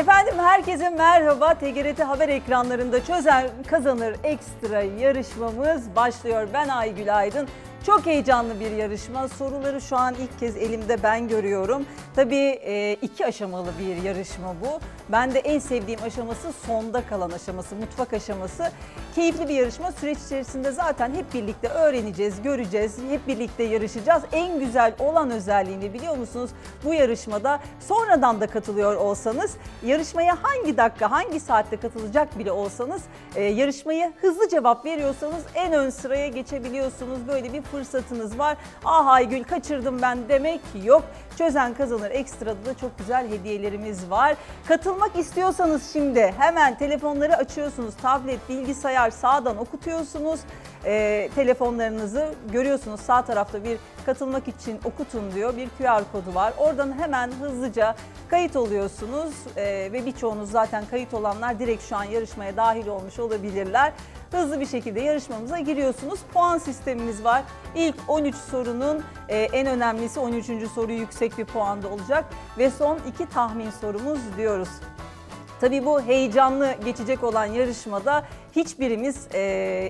Efendim herkese merhaba. TGRT Haber ekranlarında Çözen Kazanır Ekstra yarışmamız başlıyor. Ben Aygül Aydın. Çok heyecanlı bir yarışma. Soruları şu an ilk kez elimde ben görüyorum. Tabii e, iki aşamalı bir yarışma bu. Ben de en sevdiğim aşaması sonda kalan aşaması, mutfak aşaması. Keyifli bir yarışma. Süreç içerisinde zaten hep birlikte öğreneceğiz, göreceğiz, hep birlikte yarışacağız. En güzel olan özelliğini biliyor musunuz? Bu yarışmada sonradan da katılıyor olsanız, yarışmaya hangi dakika, hangi saatte katılacak bile olsanız, e, yarışmayı hızlı cevap veriyorsanız en ön sıraya geçebiliyorsunuz. Böyle bir fırsatınız var. Ah Aygül kaçırdım ben demek yok. Çözen kazanır ekstrada da çok güzel hediyelerimiz var. Katılmak istiyorsanız şimdi hemen telefonları açıyorsunuz. Tablet, bilgisayar sağdan okutuyorsunuz. Ee, telefonlarınızı görüyorsunuz sağ tarafta bir katılmak için okutun diyor bir QR kodu var. Oradan hemen hızlıca kayıt oluyorsunuz Ee, ve birçoğunuz zaten kayıt olanlar direkt şu an yarışmaya dahil olmuş olabilirler. Hızlı bir şekilde yarışmamıza giriyorsunuz. Puan sistemimiz var. İlk 13 sorunun e, en önemlisi 13. soru yüksek bir puanda olacak ve son iki tahmin sorumuz diyoruz. Tabii bu heyecanlı geçecek olan yarışmada hiçbirimiz e,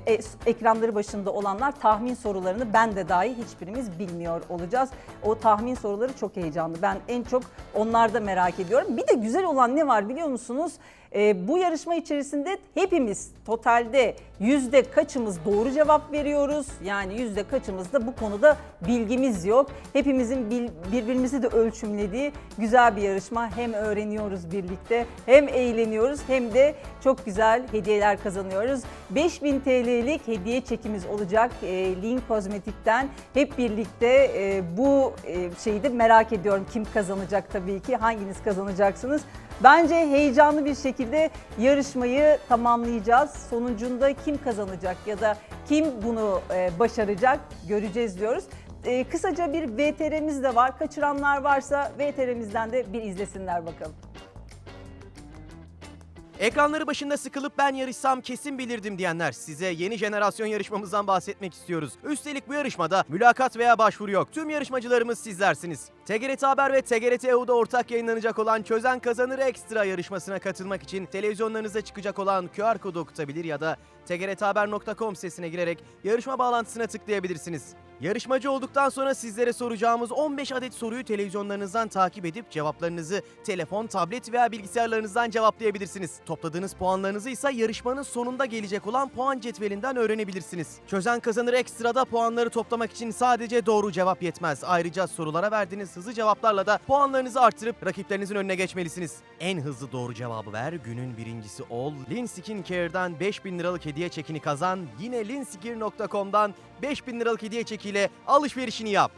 e, ekranları başında olanlar tahmin sorularını ben de dahi hiçbirimiz bilmiyor olacağız. O tahmin soruları çok heyecanlı. Ben en çok onlarda merak ediyorum. Bir de güzel olan ne var biliyor musunuz? E, bu yarışma içerisinde hepimiz totalde yüzde kaçımız doğru cevap veriyoruz. Yani yüzde kaçımız da bu konuda bilgimiz yok. Hepimizin bil- birbirimizi de ölçümlediği güzel bir yarışma. Hem öğreniyoruz birlikte hem eğleniyoruz hem de çok güzel hediyeler kazanıyoruz. 5000 TL'lik hediye çekimiz olacak e, Link Kozmetik'ten. Hep birlikte e, bu e, şeyi de merak ediyorum kim kazanacak tabii ki hanginiz kazanacaksınız. Bence heyecanlı bir şekilde yarışmayı tamamlayacağız. Sonucunda kim kazanacak ya da kim bunu e, başaracak göreceğiz diyoruz. E, kısaca bir VTR'miz de var. Kaçıranlar varsa VTR'mizden de bir izlesinler bakalım. Ekranları başında sıkılıp ben yarışsam kesin bilirdim diyenler size yeni jenerasyon yarışmamızdan bahsetmek istiyoruz. Üstelik bu yarışmada mülakat veya başvuru yok. Tüm yarışmacılarımız sizlersiniz. TGRT Haber ve TGRT EU'da ortak yayınlanacak olan Çözen Kazanır Ekstra yarışmasına katılmak için televizyonlarınıza çıkacak olan QR kodu okutabilir ya da tgrthaber.com sitesine girerek yarışma bağlantısına tıklayabilirsiniz. Yarışmacı olduktan sonra sizlere soracağımız 15 adet soruyu televizyonlarınızdan takip edip cevaplarınızı telefon, tablet veya bilgisayarlarınızdan cevaplayabilirsiniz. Topladığınız puanlarınızı ise yarışmanın sonunda gelecek olan puan cetvelinden öğrenebilirsiniz. Çözen kazanır ekstrada puanları toplamak için sadece doğru cevap yetmez. Ayrıca sorulara verdiğiniz hızlı cevaplarla da puanlarınızı artırıp rakiplerinizin önüne geçmelisiniz. En hızlı doğru cevabı ver, günün birincisi ol. Lin Skin Care'dan 5000 liralık hediye çekini kazan. Yine linskir.com'dan 5000 liralık hediye çekiyle alışverişini yap.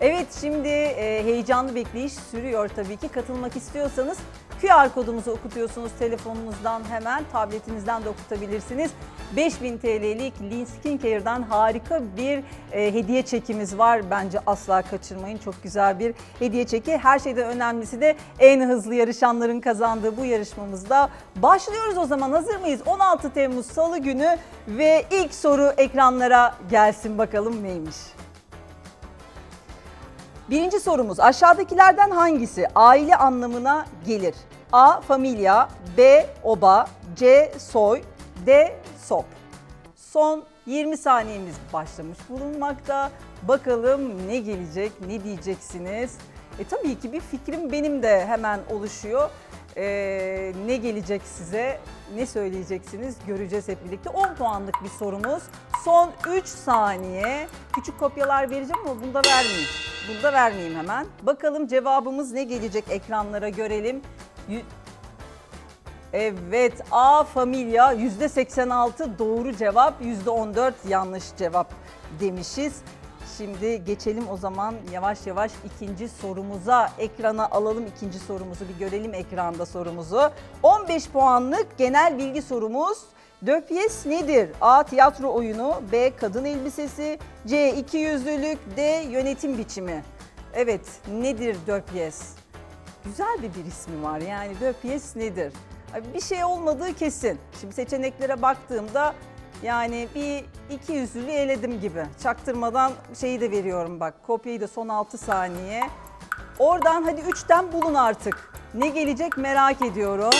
Evet şimdi e, heyecanlı bekleyiş sürüyor tabii ki. Katılmak istiyorsanız QR kodumuzu okutuyorsunuz telefonunuzdan hemen tabletinizden de okutabilirsiniz. 5000 TL'lik Lean Skincare'dan harika bir e, hediye çekimiz var. Bence asla kaçırmayın. Çok güzel bir hediye çeki. Her şeyden önemlisi de en hızlı yarışanların kazandığı bu yarışmamızda. Başlıyoruz o zaman. Hazır mıyız? 16 Temmuz Salı günü ve ilk soru ekranlara gelsin bakalım neymiş? Birinci sorumuz aşağıdakilerden hangisi aile anlamına gelir? A. Familya B. Oba C. Soy D. Sop Son 20 saniyemiz başlamış bulunmakta. Bakalım ne gelecek, ne diyeceksiniz? E tabii ki bir fikrim benim de hemen oluşuyor. Ee, ne gelecek size, ne söyleyeceksiniz göreceğiz hep birlikte. 10 puanlık bir sorumuz. Son 3 saniye. Küçük kopyalar vereceğim ama bunda vermeyeyim. Bunda vermeyeyim hemen. Bakalım cevabımız ne gelecek ekranlara görelim. Yü- Evet A familya %86 doğru cevap %14 yanlış cevap demişiz. Şimdi geçelim o zaman yavaş yavaş ikinci sorumuza ekrana alalım ikinci sorumuzu bir görelim ekranda sorumuzu. 15 puanlık genel bilgi sorumuz. Döpyes nedir? A. Tiyatro oyunu B. Kadın elbisesi C. İki yüzlülük D. Yönetim biçimi. Evet nedir Döpyes? Güzel de bir ismi var yani Döpyes nedir? Bir şey olmadığı kesin. Şimdi seçeneklere baktığımda yani bir iki yüzlülü eledim gibi. Çaktırmadan şeyi de veriyorum bak kopyayı da son 6 saniye. Oradan hadi 3'ten bulun artık. Ne gelecek merak ediyorum.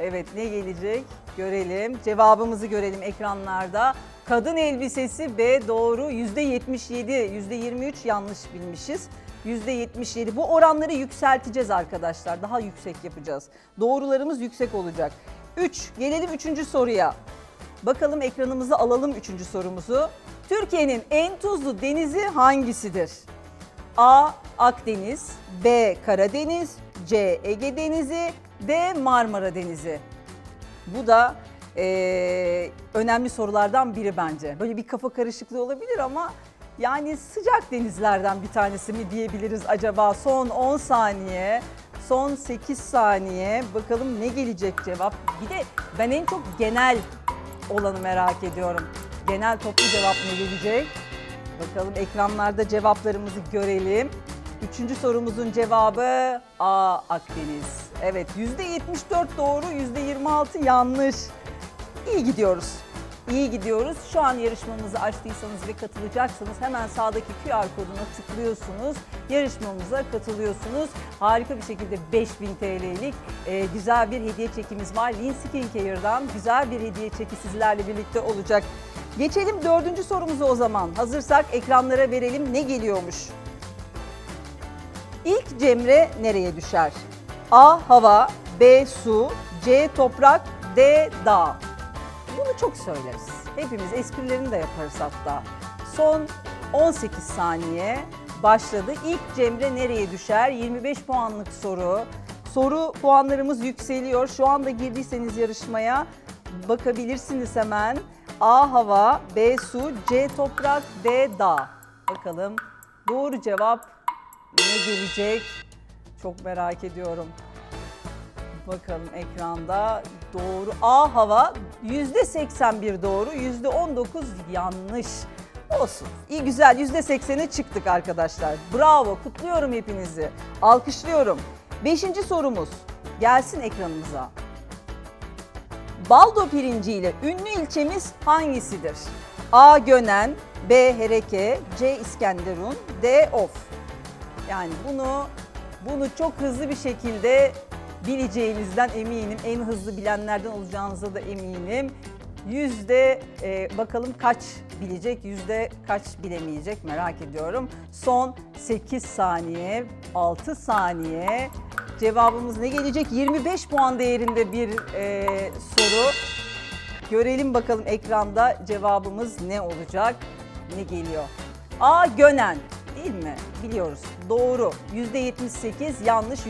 Evet ne gelecek görelim. Cevabımızı görelim ekranlarda. Kadın elbisesi B doğru %77, %23 yanlış bilmişiz. %77 bu oranları yükselteceğiz arkadaşlar. Daha yüksek yapacağız. Doğrularımız yüksek olacak. 3 gelelim 3. soruya. Bakalım ekranımıza alalım 3. sorumuzu. Türkiye'nin en tuzlu denizi hangisidir? A. Akdeniz B. Karadeniz C. Ege Denizi D. Marmara Denizi. Bu da eee, önemli sorulardan biri bence. Böyle bir kafa karışıklığı olabilir ama yani sıcak denizlerden bir tanesi mi diyebiliriz acaba? Son 10 saniye, son 8 saniye. Bakalım ne gelecek cevap? Bir de ben en çok genel olanı merak ediyorum. Genel toplu cevap ne gelecek? Bakalım ekranlarda cevaplarımızı görelim. Üçüncü sorumuzun cevabı A. Akdeniz. Evet %74 doğru, %26 yanlış. İyi gidiyoruz. İyi gidiyoruz. Şu an yarışmamızı açtıysanız ve katılacaksınız hemen sağdaki QR koduna tıklıyorsunuz. Yarışmamıza katılıyorsunuz. Harika bir şekilde 5000 TL'lik e, güzel bir hediye çekimiz var. Lean Skin Care'dan güzel bir hediye çeki sizlerle birlikte olacak. Geçelim dördüncü sorumuza o zaman. Hazırsak ekranlara verelim ne geliyormuş. İlk cemre nereye düşer? A. Hava B. Su C. Toprak D. Dağ Bunu çok söyleriz. Hepimiz esprilerini de yaparız hatta. Son 18 saniye başladı. İlk cemre nereye düşer? 25 puanlık soru. Soru puanlarımız yükseliyor. Şu anda girdiyseniz yarışmaya bakabilirsiniz hemen. A. Hava B. Su C. Toprak D. Dağ Bakalım doğru cevap ne gelecek? Çok merak ediyorum. Bakalım ekranda doğru. A hava %81 doğru, %19 yanlış. Olsun. İyi güzel %80'e çıktık arkadaşlar. Bravo. Kutluyorum hepinizi. Alkışlıyorum. Beşinci sorumuz gelsin ekranımıza. Baldo pirinci ile ünlü ilçemiz hangisidir? A. Gönen, B. Hereke, C. İskenderun, D. Of. Yani bunu bunu çok hızlı bir şekilde bileceğinizden eminim. En hızlı bilenlerden olacağınıza da eminim. Yüzde e, bakalım kaç bilecek, yüzde kaç bilemeyecek merak ediyorum. Son 8 saniye, 6 saniye. Cevabımız ne gelecek? 25 puan değerinde bir e, soru. Görelim bakalım ekranda cevabımız ne olacak? Ne geliyor? A. Gönen değil mi? Biliyoruz. Doğru. %78 yanlış %22.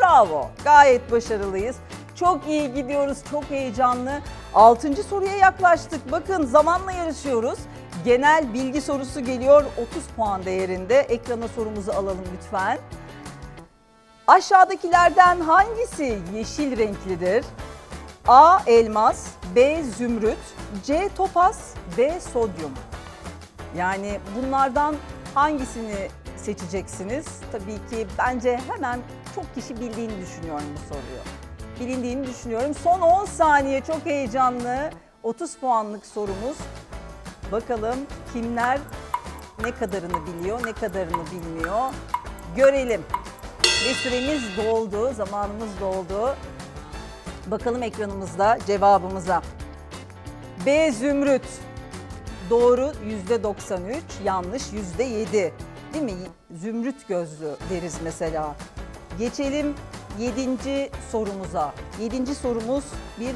Bravo. Gayet başarılıyız. Çok iyi gidiyoruz. Çok heyecanlı. Altıncı soruya yaklaştık. Bakın zamanla yarışıyoruz. Genel bilgi sorusu geliyor. 30 puan değerinde. Ekrana sorumuzu alalım lütfen. Aşağıdakilerden hangisi yeşil renklidir? A. Elmas B. Zümrüt C. Topaz D. Sodyum Yani bunlardan hangisini seçeceksiniz? Tabii ki bence hemen çok kişi bildiğini düşünüyorum bu soruyu. Bilindiğini düşünüyorum. Son 10 saniye çok heyecanlı. 30 puanlık sorumuz. Bakalım kimler ne kadarını biliyor, ne kadarını bilmiyor. Görelim. Ve süremiz doldu, zamanımız doldu. Bakalım ekranımızda cevabımıza. B zümrüt. Doğru %93, yanlış %7. Değil mi? Zümrüt gözlü deriz mesela. Geçelim 7. sorumuza. 7. sorumuz bir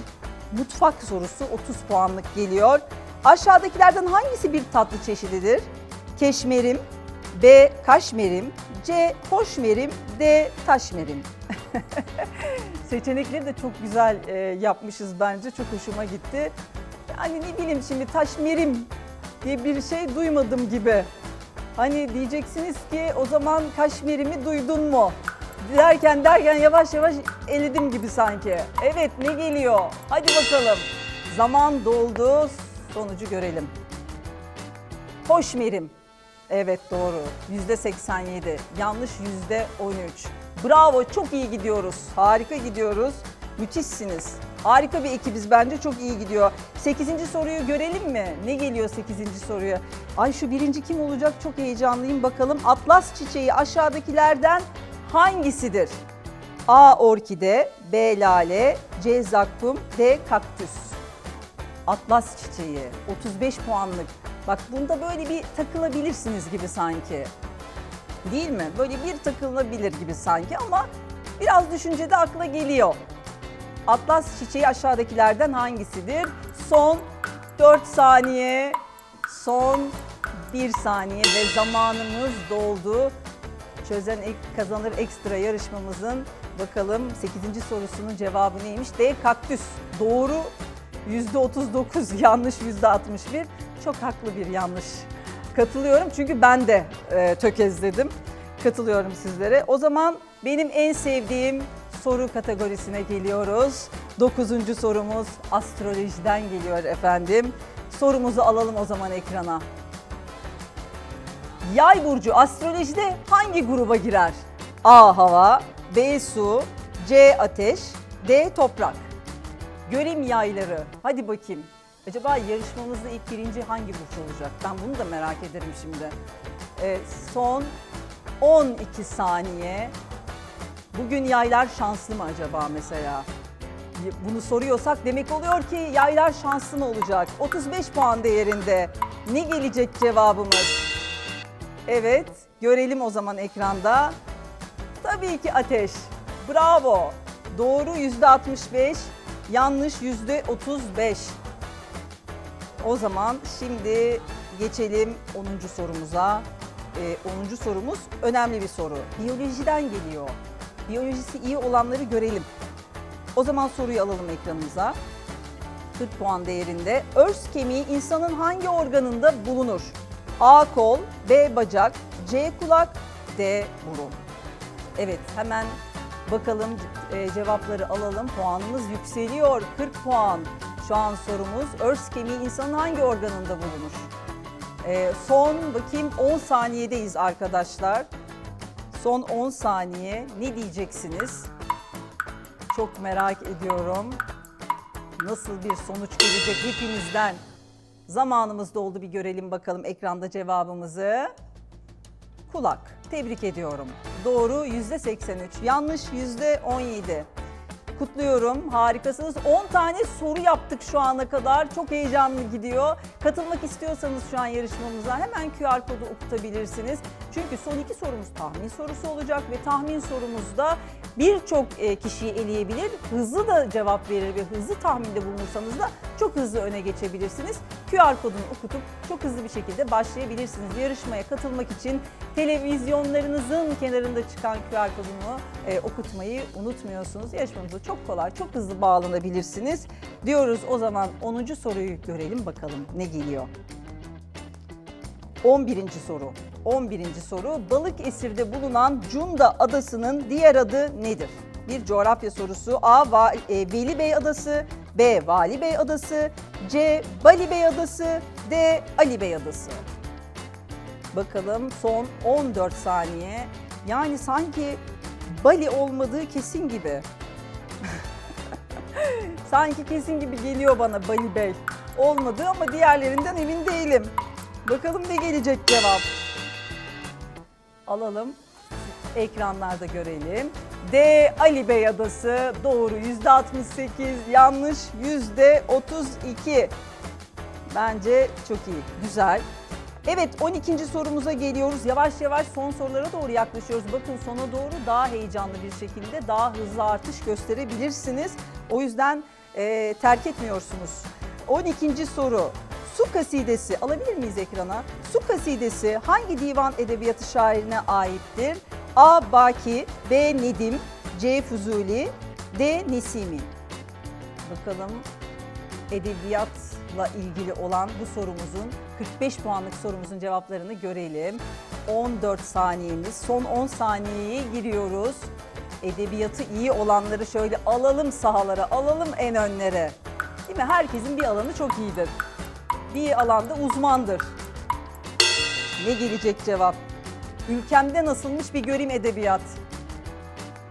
mutfak sorusu 30 puanlık geliyor. Aşağıdakilerden hangisi bir tatlı çeşididir? Keşmerim, B. Kaşmerim, C. Hoşmerim, D. Taşmerim. Seçenekleri de çok güzel e, yapmışız bence. Çok hoşuma gitti. Yani ne bileyim şimdi taşmerim diye bir şey duymadım gibi. Hani diyeceksiniz ki o zaman kaşmerimi duydun mu? Derken derken yavaş yavaş eledim gibi sanki. Evet ne geliyor? Hadi bakalım. Zaman doldu. Sonucu görelim. Hoşmerim. Evet doğru. Yüzde 87. Yanlış yüzde 13. Bravo çok iyi gidiyoruz. Harika gidiyoruz. Müthişsiniz. Harika bir ekibiz bence çok iyi gidiyor. 8. soruyu görelim mi? Ne geliyor 8. soruya? Ay şu birinci kim olacak çok heyecanlıyım bakalım. Atlas çiçeği aşağıdakilerden hangisidir? A. Orkide, B. Lale, C. Zakkum, D. Kaktüs. Atlas çiçeği 35 puanlık. Bak bunda böyle bir takılabilirsiniz gibi sanki. Değil mi? Böyle bir takılabilir gibi sanki ama biraz düşünce de akla geliyor. Atlas çiçeği aşağıdakilerden hangisidir? Son 4 saniye, son 1 saniye ve zamanımız doldu. Çözen kazanır ekstra yarışmamızın bakalım 8. sorusunun cevabı neymiş? D kaktüs. Doğru %39, yanlış %61. Çok haklı bir yanlış. Katılıyorum çünkü ben de e, tökezledim. Katılıyorum sizlere. O zaman benim en sevdiğim soru kategorisine geliyoruz. Dokuzuncu sorumuz astrolojiden geliyor efendim. Sorumuzu alalım o zaman ekrana. Yay burcu astrolojide hangi gruba girer? A hava, B su, C ateş, D toprak. Göreyim yayları. Hadi bakayım. Acaba yarışmamızda ilk birinci hangi burç olacak? Ben bunu da merak ederim şimdi. Ee, son 12 saniye. Bugün yaylar şanslı mı acaba mesela? Bunu soruyorsak demek oluyor ki yaylar şanslı mı olacak? 35 puan değerinde. Ne gelecek cevabımız? Evet, görelim o zaman ekranda. Tabii ki ateş. Bravo. Doğru yüzde 65, yanlış yüzde 35. O zaman şimdi geçelim 10. sorumuza. Ee, 10. sorumuz önemli bir soru. Biyolojiden geliyor. Biyolojisi iyi olanları görelim. O zaman soruyu alalım ekranımıza. 40 puan değerinde. Örs kemiği insanın hangi organında bulunur? A. Kol, B. Bacak, C. Kulak, D. Burun. Evet hemen bakalım e, cevapları alalım. Puanımız yükseliyor. 40 puan. Şu an sorumuz örs kemiği insanın hangi organında bulunur? E, son bakayım 10 saniyedeyiz arkadaşlar. Son 10 saniye ne diyeceksiniz? Çok merak ediyorum. Nasıl bir sonuç gelecek hepinizden? Zamanımız doldu bir görelim bakalım ekranda cevabımızı. Kulak. Tebrik ediyorum. Doğru %83, yanlış %17. Kutluyorum, harikasınız. 10 tane soru yaptık şu ana kadar. Çok heyecanlı gidiyor. Katılmak istiyorsanız şu an yarışmamıza hemen QR kodu okutabilirsiniz. Çünkü son iki sorumuz tahmin sorusu olacak ve tahmin sorumuzda birçok e, kişiyi eleyebilir. Hızlı da cevap verir ve hızlı tahminde bulunursanız da çok hızlı öne geçebilirsiniz. QR kodunu okutup çok hızlı bir şekilde başlayabilirsiniz. Yarışmaya katılmak için televizyonlarınızın kenarında çıkan QR kodunu e, okutmayı unutmuyorsunuz. Yarışmamıza çok kolay, çok hızlı bağlanabilirsiniz. Diyoruz o zaman 10. soruyu görelim bakalım ne geliyor. 11. soru. 11. soru Balıkesir'de bulunan Cunda Adası'nın diğer adı nedir? Bir coğrafya sorusu. A. Va- e, Veli Bey Adası, B. Vali Bey Adası, C. Bali Bey Adası, D. Ali Bey Adası. Bakalım son 14 saniye. Yani sanki Bali olmadığı kesin gibi. sanki kesin gibi geliyor bana Bali Bey. Olmadı ama diğerlerinden emin değilim. Bakalım ne gelecek cevap. Alalım. Ekranlarda görelim. D. Ali Bey Adası doğru %68, yanlış %32. Bence çok iyi, güzel. Evet 12. sorumuza geliyoruz. Yavaş yavaş son sorulara doğru yaklaşıyoruz. Bakın sona doğru daha heyecanlı bir şekilde daha hızlı artış gösterebilirsiniz. O yüzden e, terk etmiyorsunuz. 12. soru. Su kasidesi alabilir miyiz ekrana? Su kasidesi hangi divan edebiyatı şairine aittir? A. Baki, B. Nedim, C. Fuzuli, D. Nesimi. Bakalım edebiyatla ilgili olan bu sorumuzun 45 puanlık sorumuzun cevaplarını görelim. 14 saniyemiz. Son 10 saniyeye giriyoruz. Edebiyatı iyi olanları şöyle alalım sahalara, alalım en önlere. Değil mi? Herkesin bir alanı çok iyidir. Bir alanda uzmandır. Ne gelecek cevap? Ülkemde nasılmış bir göreyim edebiyat.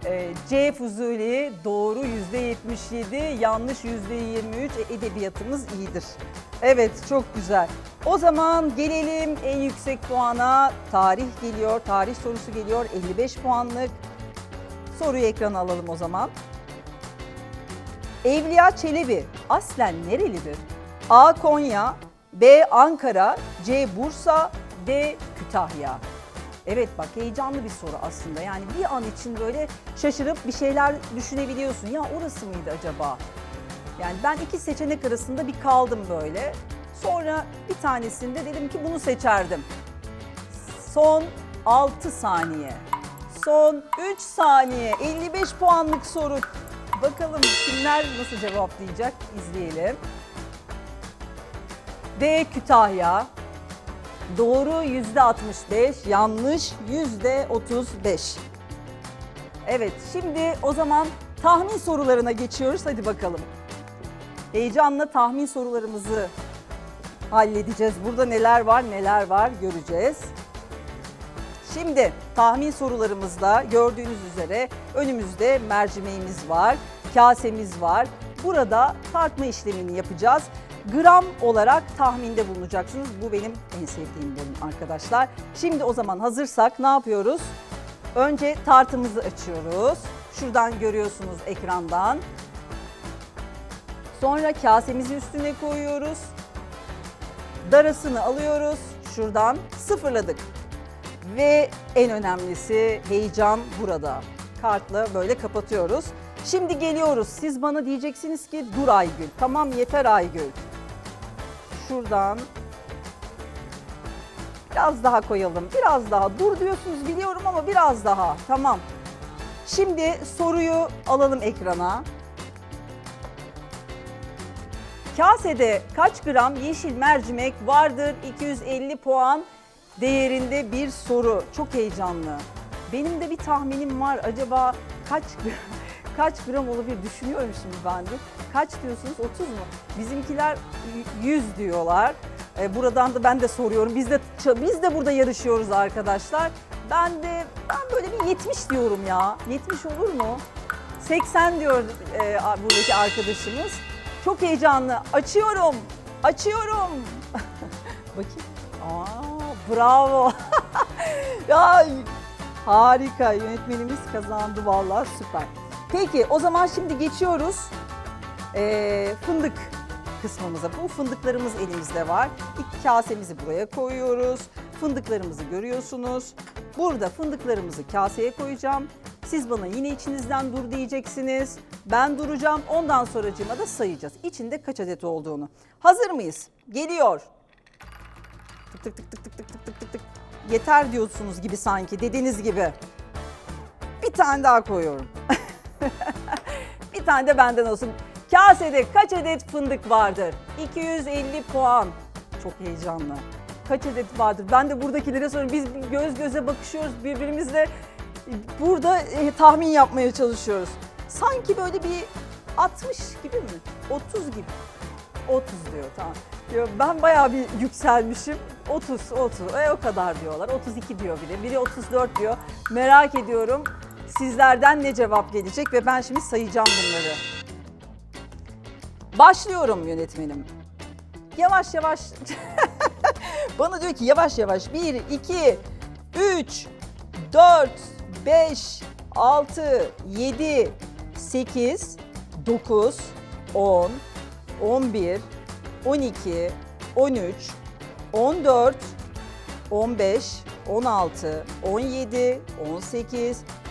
Ee, C Fuzuli doğru %77, yanlış %23. E, edebiyatımız iyidir. Evet çok güzel. O zaman gelelim en yüksek puana. Tarih geliyor, tarih sorusu geliyor. 55 puanlık. Soruyu ekrana alalım o zaman. Evliya Çelebi aslen nerelidir? A. Konya, B. Ankara, C. Bursa, D. Kütahya. Evet bak heyecanlı bir soru aslında. Yani bir an için böyle şaşırıp bir şeyler düşünebiliyorsun. Ya orası mıydı acaba? Yani ben iki seçenek arasında bir kaldım böyle. Sonra bir tanesinde dedim ki bunu seçerdim. Son 6 saniye. Son 3 saniye. 55 puanlık soru. Bakalım kimler nasıl cevaplayacak izleyelim. D. Kütahya. Doğru %65, yanlış %35. Evet, şimdi o zaman tahmin sorularına geçiyoruz. Hadi bakalım. Heyecanla tahmin sorularımızı halledeceğiz. Burada neler var, neler var göreceğiz. Şimdi tahmin sorularımızda gördüğünüz üzere önümüzde mercimeğimiz var, kasemiz var. Burada tartma işlemini yapacağız. Gram olarak tahminde bulunacaksınız. Bu benim en sevdiğim bölüm arkadaşlar. Şimdi o zaman hazırsak ne yapıyoruz? Önce tartımızı açıyoruz. Şuradan görüyorsunuz ekrandan. Sonra kasemizi üstüne koyuyoruz. Darasını alıyoruz. Şuradan sıfırladık. Ve en önemlisi heyecan burada. Kartla böyle kapatıyoruz. Şimdi geliyoruz. Siz bana diyeceksiniz ki dur Aygül. Tamam yeter Aygül. Şuradan biraz daha koyalım. Biraz daha. Dur diyorsunuz biliyorum ama biraz daha. Tamam. Şimdi soruyu alalım ekrana. Kasede kaç gram yeşil mercimek vardır? 250 puan değerinde bir soru. Çok heyecanlı. Benim de bir tahminim var. Acaba kaç kaç gram olabilir düşünüyorum şimdi ben de. Kaç diyorsunuz? 30 mu? Bizimkiler 100 diyorlar. E, Buradan da ben de soruyorum. Biz de biz de burada yarışıyoruz arkadaşlar. Ben de ben böyle bir 70 diyorum ya. 70 olur mu? 80 diyor e, buradaki arkadaşımız. Çok heyecanlı. Açıyorum. Açıyorum. Bakayım. Aa, bravo. ya harika. Yönetmenimiz kazandı vallahi süper. Peki o zaman şimdi geçiyoruz ee, fındık kısmımıza. Bu fındıklarımız elimizde var. İlk kasemizi buraya koyuyoruz. Fındıklarımızı görüyorsunuz. Burada fındıklarımızı kaseye koyacağım. Siz bana yine içinizden dur diyeceksiniz. Ben duracağım. Ondan sonracığıma da sayacağız. İçinde kaç adet olduğunu. Hazır mıyız? Geliyor. Tık tık tık tık tık tık tık tık tık tık. Yeter diyorsunuz gibi sanki dediğiniz gibi. Bir tane daha koyuyorum. bir tane de benden olsun. Kasede kaç adet fındık vardır? 250 puan. Çok heyecanlı. Kaç adet vardır? Ben de buradakilere soruyorum. Biz göz göze bakışıyoruz birbirimizle. Burada e, tahmin yapmaya çalışıyoruz. Sanki böyle bir 60 gibi mi? 30 gibi. 30 diyor tamam. Diyor, ben bayağı bir yükselmişim. 30, 30. E, o kadar diyorlar. 32 diyor biri. Biri 34 diyor. Merak ediyorum sizlerden ne cevap gelecek ve ben şimdi sayacağım bunları. Başlıyorum yönetmenim. Yavaş yavaş. Bana diyor ki yavaş yavaş. 1, 2, 3, 4, 5, 6, 7, 8, 9, 10, 11, 12, 13, 14, 15, 16, 17, 18,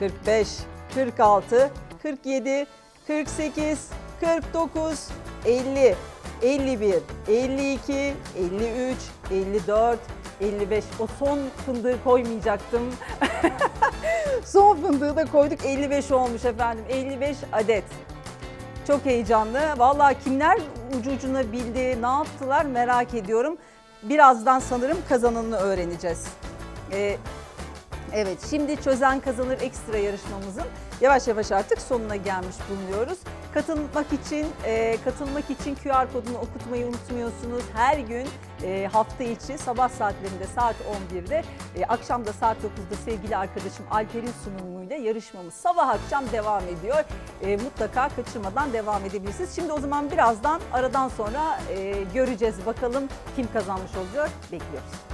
45, 46, 47, 48, 49, 50, 51, 52, 53, 54, 55. O son fındığı koymayacaktım. Son fındığı da koyduk 55 olmuş efendim 55 adet. Çok heyecanlı. Vallahi kimler ucu ucuna bildi, ne yaptılar merak ediyorum. Birazdan sanırım kazananını öğreneceğiz. Ee, evet şimdi çözen kazanır ekstra yarışmamızın yavaş yavaş artık sonuna gelmiş bulunuyoruz. Katılmak için e, katılmak için QR kodunu okutmayı unutmuyorsunuz. Her gün e, hafta içi sabah saatlerinde saat 11'de e, akşam da saat 9'da sevgili arkadaşım Alper'in sunumuyla yarışmamız sabah akşam devam ediyor. E, mutlaka kaçırmadan devam edebilirsiniz. Şimdi o zaman birazdan aradan sonra e, göreceğiz bakalım kim kazanmış olacak bekliyoruz.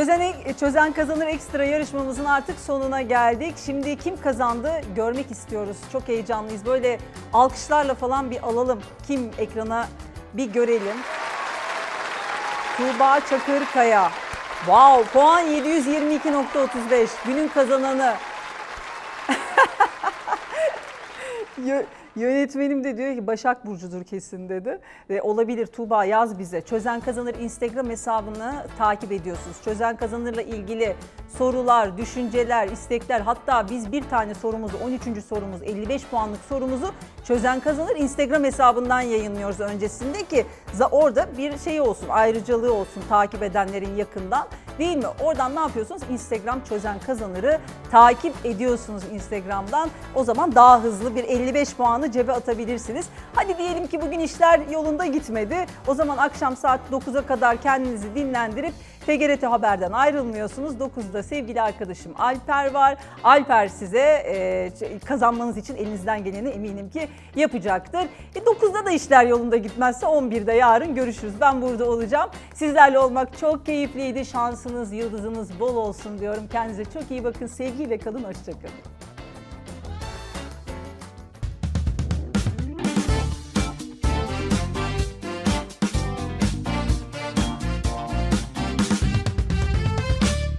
Çözen, çözen kazanır ekstra yarışmamızın artık sonuna geldik. Şimdi kim kazandı görmek istiyoruz. Çok heyecanlıyız. Böyle alkışlarla falan bir alalım. Kim ekrana bir görelim. Tuğba Çakırkaya. Wow, puan 722.35. Günün kazananı. Yö- Yönetmenim de diyor ki Başak Burcu'dur kesin dedi. Ve olabilir Tuğba yaz bize. Çözen Kazanır Instagram hesabını takip ediyorsunuz. Çözen Kazanır'la ilgili sorular, düşünceler, istekler hatta biz bir tane sorumuzu 13. sorumuz 55 puanlık sorumuzu Çözen Kazanır Instagram hesabından yayınlıyoruz öncesinde ki orada bir şey olsun ayrıcalığı olsun takip edenlerin yakından değil mi? Oradan ne yapıyorsunuz? Instagram Çözen Kazanır'ı takip ediyorsunuz Instagram'dan. O zaman daha hızlı bir 55 puanı cebe atabilirsiniz. Hadi diyelim ki bugün işler yolunda gitmedi. O zaman akşam saat 9'a kadar kendinizi dinlendirip TGRT Haber'den ayrılmıyorsunuz. 9'da sevgili arkadaşım Alper var. Alper size e, kazanmanız için elinizden geleni eminim ki yapacaktır. E, 9'da da işler yolunda gitmezse 11'de yarın görüşürüz. Ben burada olacağım. Sizlerle olmak çok keyifliydi. Şansınız, yıldızınız bol olsun diyorum. Kendinize çok iyi bakın. Sevgiyle kalın. Hoşçakalın.